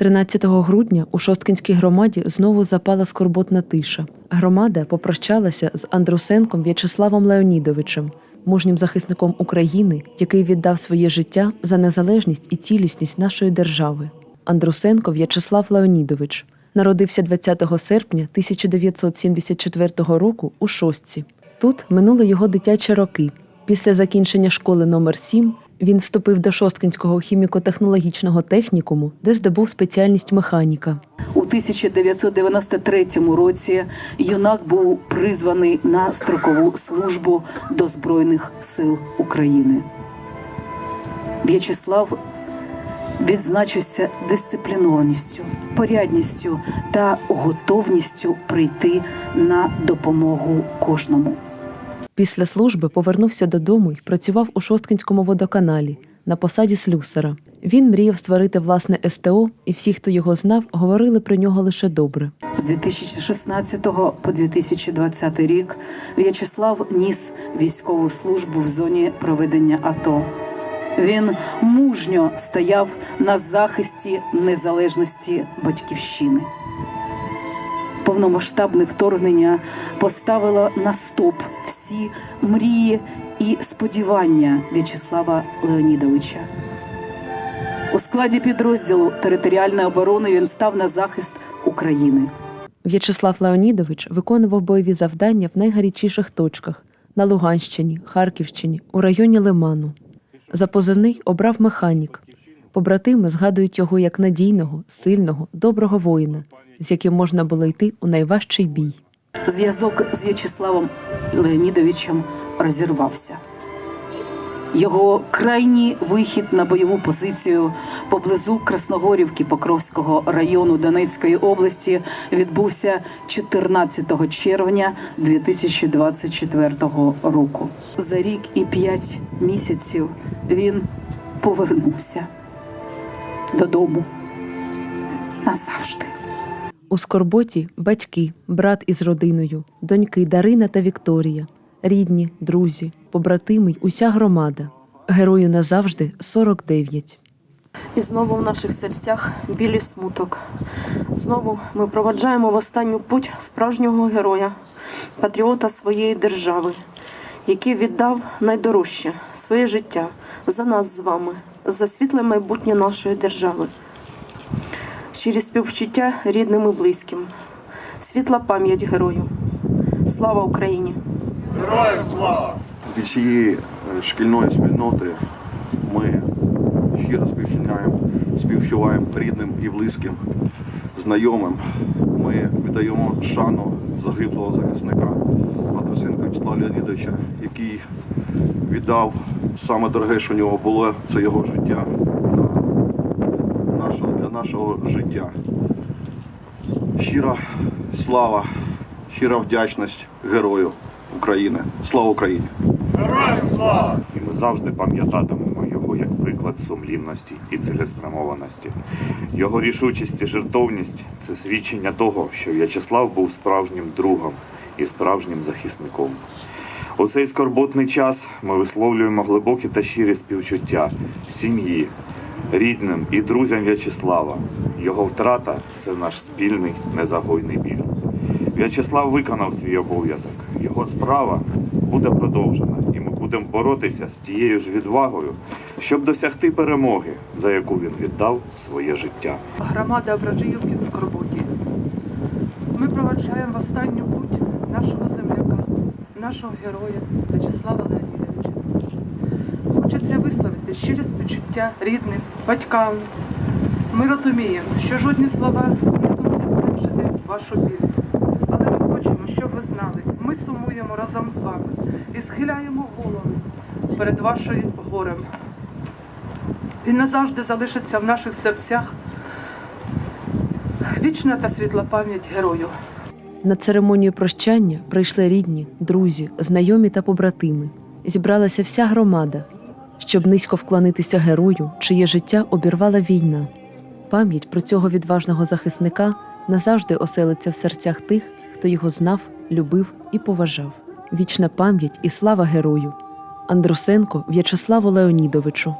13 грудня у Шосткинській громаді знову запала скорботна тиша. Громада попрощалася з Андрусенком В'ячеславом Леонідовичем, мужнім захисником України, який віддав своє життя за незалежність і цілісність нашої держави. Андрусенко В'ячеслав Леонідович народився 20 серпня 1974 року у Шостці. Тут минули його дитячі роки. Після закінчення школи номер 7 він вступив до Шосткинського хіміко-технологічного технікуму, де здобув спеціальність механіка. У 1993 році юнак був призваний на строкову службу до Збройних сил України. В'ячеслав відзначився дисциплінованістю, порядністю та готовністю прийти на допомогу кожному. Після служби повернувся додому і працював у Шосткинському водоканалі на посаді слюсара. Він мріяв створити власне СТО, і всі, хто його знав, говорили про нього лише добре. З 2016 по 2020 рік В'ячеслав ніс військову службу в зоні проведення АТО. Він мужньо стояв на захисті незалежності батьківщини. Повномасштабне вторгнення поставило на стоп всі мрії і сподівання В'ячеслава Леонідовича. У складі підрозділу територіальної оборони він став на захист України. В'ячеслав Леонідович виконував бойові завдання в найгарячіших точках на Луганщині, Харківщині, у районі Лиману. За позивний обрав механік. Побратими згадують його як надійного, сильного, доброго воїна, з яким можна було йти у найважчий бій. Зв'язок з В'ячеславом Леонідовичем розірвався. Його крайній вихід на бойову позицію поблизу Красногорівки Покровського району Донецької області відбувся 14 червня 2024 року. За рік і п'ять місяців він повернувся додому назавжди. У скорботі батьки, брат із родиною, доньки Дарина та Вікторія, рідні, друзі, побратими й уся громада. Герою назавжди 49. І знову в наших серцях білий смуток. Знову ми проваджаємо в останню путь справжнього героя, патріота своєї держави, який віддав найдорожче своє життя за нас з вами, за світле майбутнє нашої держави. Щирі співчуття рідним і близьким. Світла пам'ять герою. Слава Україні! Героям від всієї е, шкільної спільноти ми щиро співчиняємо, співчуваємо рідним і близьким, знайомим. Ми віддаємо шану загиблого захисника Матросенка Вячеслава Леонідовича, який віддав саме дороге, що у нього було, це його життя нашого, для нашого життя. Щира слава, щира вдячність герою України. Слава Україні! І ми завжди пам'ятатимемо його як приклад сумлінності і цілеспрямованості. Його рішучість і жертовність це свідчення того, що В'ячеслав був справжнім другом і справжнім захисником. У цей скорботний час ми висловлюємо глибокі та щирі співчуття сім'ї, рідним і друзям В'ячеслава. Його втрата це наш спільний незагойний біль. В'ячеслав виконав свій обов'язок. Його справа буде продовжена, і ми будемо боротися з тією ж відвагою, щоб досягти перемоги, за яку він віддав своє життя. Громада Ображиївки в Скорботі. Ми проваджаємо в останню путь нашого земляка, нашого героя В'ячеслава Леонідовича. Хочеться висловити щирі співчуття рідним, батькам. Ми розуміємо, що жодні слова не зможуть зменшити вашу біль. Але ми хочемо, щоб ви знали, ми сумуємо разом з вами і схиляємо голови перед вашим горем. Він назавжди залишиться в наших серцях Вічна та світла пам'ять герою. На церемонію прощання прийшли рідні, друзі, знайомі та побратими. Зібралася вся громада, щоб низько вклонитися герою, чиє життя обірвала війна. Пам'ять про цього відважного захисника назавжди оселиться в серцях тих, хто його знав, любив і поважав. Вічна пам'ять і слава герою. Андрусенко В'ячеславу Леонідовичу.